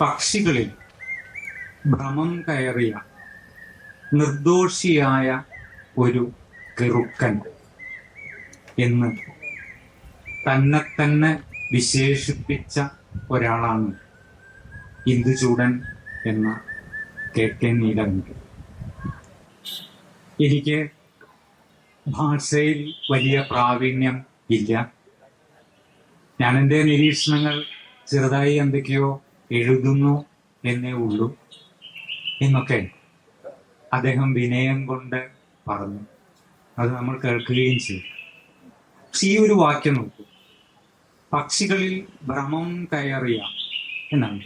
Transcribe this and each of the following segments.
പക്ഷികളിൽ ഭ്രമം കയറിയ നിർദോഷിയായ ഒരു കെറുക്കൻ എന്ന് തന്നെ തന്നെ വിശേഷിപ്പിച്ച ഒരാളാണ് ഇന്ദുചൂടൻ എന്ന കെ കെ നീലകണ്ഠൻ. എനിക്ക് ഭാഷയിൽ വലിയ പ്രാവീണ്യം ഇല്ല. ഞാൻ എന്റെ നിരീക്ഷണങ്ങൾ ചെറുതായി എന്തൊക്കെയോ എഴുതുന്നു എന്നേ ഉള്ളൂ എന്നൊക്കെ അദ്ദേഹം വിനയം കൊണ്ട് പറഞ്ഞു. അത് നമ്മൾ കേൾക്കുകയും ചെയ്തു. ഈ ഒരു വാക്യം നോക്കൂ. പക്ഷികളിൽ ഭ്രമം കയറിയ എന്നാണ്.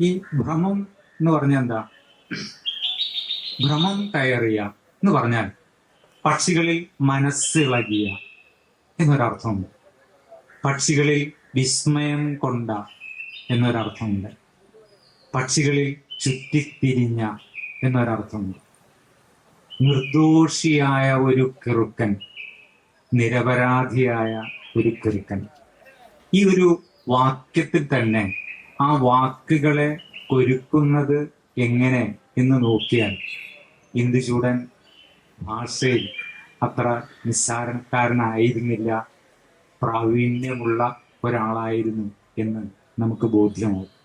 ഈ ഭ്രമം എന്ന് പറഞ്ഞാൽ എന്താ? ഭ്രമം കയറിയ എന്ന് പറഞ്ഞാൽ പക്ഷികളിൽ മനസ്സിളകിയ എന്നൊരർത്ഥമുണ്ട്. പക്ഷികളിൽ വിസ്മയം കൊണ്ട എന്നൊരർത്ഥമുണ്ട്. പക്ഷികളിൽ ചുറ്റിത്തിരിഞ്ഞ എന്നൊരർത്ഥമുണ്ട്. നിർദോഷിയായ ഒരു കെറുക്കൻ നിരപരാധിയായ ഒരു കെറുക്കൻ. ഈ ഒരു വാക്യത്തിൽ തന്നെ ആ വാക്കുകളെ കൊരുക്കുന്നത് എങ്ങനെ എന്ന് നോക്കിയാൽ ഇന്ദുചൂടൻ ഭാഷയിൽ അത്ര നിസ്സാരക്കാരനായിരുന്നില്ല പ്രാവീണ്യമുള്ള ഒരാളായിരുന്നു എന്ന് നമുക്ക് ബോധ്യമാവും.